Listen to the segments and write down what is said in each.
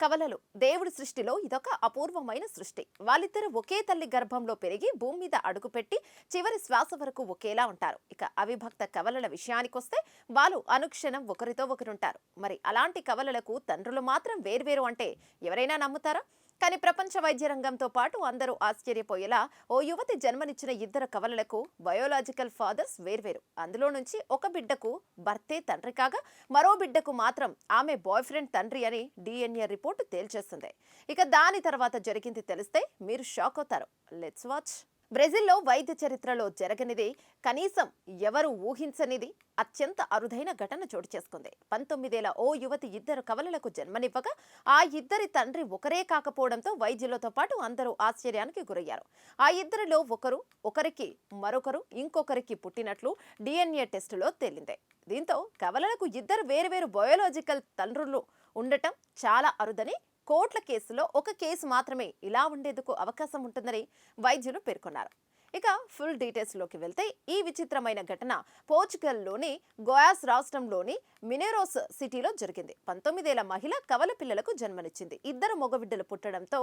కవలలు. దేవుడి సృష్టిలో ఇదొక అపూర్వమైన సృష్టి. వాళ్ళిద్దరూ ఒకే తల్లి గర్భంలో పెరిగి భూమి మీద అడుగుపెట్టి చివరి శ్వాస వరకు ఒకేలా ఉంటారు. ఇక అవిభక్త కవలల విషయానికొస్తే వాళ్ళు అనుక్షణం ఒకరితో ఒకరుంటారు. మరి అలాంటి కవలలకు తండ్రులు మాత్రం వేర్వేరు అంటే ఎవరైనా నమ్ముతారా? కానీ ప్రపంచ వైద్య రంగంతో పాటు అందరూ ఆశ్చర్యపోయేలా ఓ యువతి జన్మనిచ్చిన ఇద్దరు కవలలకు బయోలాజికల్ ఫాదర్స్ వేర్వేరు. అందులో నుంచి ఒక బిడ్డకు భర్తే తండ్రి కాగా మరో బిడ్డకు మాత్రం ఆమె బాయ్ ఫ్రెండ్ తండ్రి అని డిఎన్ఏ రిపోర్టు తేల్చేస్తుంది. ఇక దాని తర్వాత జరిగింది తెలిస్తే మీరు షాక్ అవుతారు. లెట్స్ వాచ్ బ్రెజిల్లో వైద్య చరిత్రలో జరగనిది కనీసం ఎవరు ఊహించనిది అత్యంత అరుదైన ఘటన చోటు చేసుకుంది. పంతొమ్మిదేళ్ళ ఓ యువతి ఇద్దరు కవలలకు జన్మనివ్వగా ఆ ఇద్దరి తండ్రి ఒకరే కాకపోవడంతో వైద్యులతో పాటు అందరూ ఆశ్చర్యానికి గురయ్యారు. ఆ ఇద్దరిలో ఒకరు ఒకరికి మరొకరు ఇంకొకరికి పుట్టినట్లు డిఎన్ఏ టెస్టులో తేలింది. దీంతో కవలలకు ఇద్దరు వేరువేరు బయోలాజికల్ తండ్రులు ఉండటం చాలా అరుదని కోట్ల కేసులో ఒక కేసు మాత్రమే ఇలా ఉండేందుకు అవకాశం ఉంటుందని వైద్యులు పేర్కొన్నారు. ఇక ఫుల్ డీటెయిల్స్లోకి వెళ్తే ఈ విచిత్రమైన ఘటన పోర్చుగల్లోని గోయాస్ రాష్ట్రంలోని మినేరోస్ సిటీలో జరిగింది. పంతొమ్మిదేళ్ళ మహిళ కవల పిల్లలకు జన్మనిచ్చింది. ఇద్దరు మగబిడ్డలు పుట్టడంతో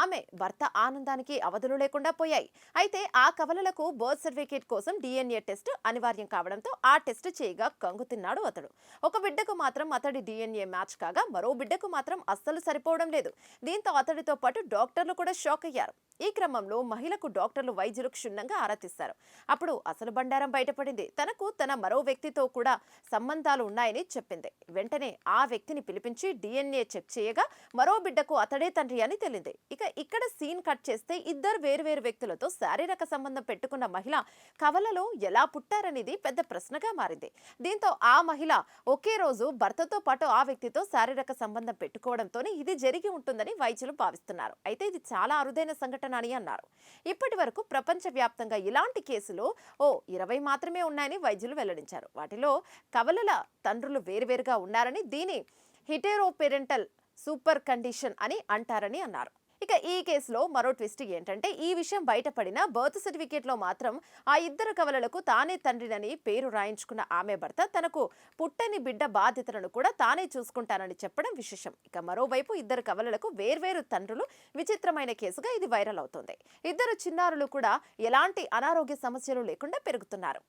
ఆమె భర్త ఆనందానికి అవధులు లేకుండా పోయాయి. అయితే ఆ కవలలకు బర్త్ సర్టిఫికేట్ కోసం డిఎన్ఏ టెస్ట్ అనివార్యం కావడంతో ఆ టెస్ట్ చేయగా కంగుతిన్నాడు అతడు. ఒక బిడ్డకు మాత్రం అతడి డిఎన్ఏ మ్యాచ్ కాగా మరో బిడ్డకు మాత్రం అస్సలు సరిపోవడం లేదు. దీంతో అతడితో పాటు డాక్టర్లు కూడా షాక్ అయ్యారు. ఈ క్రమంలో మహిళకు డాక్టర్లు వైద్యులు క్షుణ్ణంగా ఆరా తీశారు. అప్పుడు అసలు బండారం బయటపడింది. తనకు తన మరో వ్యక్తితో కూడా సంబంధాలు ఉన్నాయని చెప్పింది. వెంటనే ఆ వ్యక్తిని పిలిపించి డిఎన్ఏ చెక్ చేయగా మరో బిడ్డకు అతడే తండ్రి అని తెలింది. ఇక ఇక్కడ సీన్ కట్ చేస్తే ఇద్దరు వేరువేరు వ్యక్తులతో శారీరక సంబంధం పెట్టుకున్న మహిళ కవలలో ఎలా పుట్టారనేది పెద్ద ప్రశ్నగా మారింది. దీంతో ఆ మహిళ ఒకే రోజు భర్తతో పాటు ఆ వ్యక్తితో శారీరక సంబంధం పెట్టుకోవడంతో ఇది జరిగి ఉంటుందని వైద్యులు భావిస్తున్నారు. అయితే ఇది చాలా అరుదైన సంఘటన అని అన్నారు. ఇప్పటి వరకు ప్రపంచవ్యాప్తంగా ఇలాంటి కేసులు ఓ ఇరవై మాత్రమే ఉన్నాయని వైద్యులు వెల్లడించారు. వాటిలో కవలల తండ్రులు వేరువేరుగా ఉన్నారని దీని హిటేరోపెరెంటల్ సూపర్ కండిషన్ అని అంటారని అన్నారు. ఇక ఈ కేసులో మరో ట్విస్ట్ ఏంటంటే ఈ విషయం బయటపడిన బర్త్ సర్టిఫికేట్లో మాత్రం ఆ ఇద్దరు కవలలకు తానే తండ్రినని పేరు రాయించుకున్న ఆమె భర్త తనకు పుట్టని బిడ్డ బాధ్యతలను కూడా తానే చూసుకుంటానని చెప్పడం విశేషం. ఇక మరోవైపు ఇద్దరు కవలలకు వేర్వేరు తండ్రులు విచిత్రమైన కేసుగా ఇది వైరల్ అవుతుంది. ఇద్దరు చిన్నారులు కూడా ఎలాంటి అనారోగ్య సమస్యలు లేకుండా పెరుగుతున్నారు.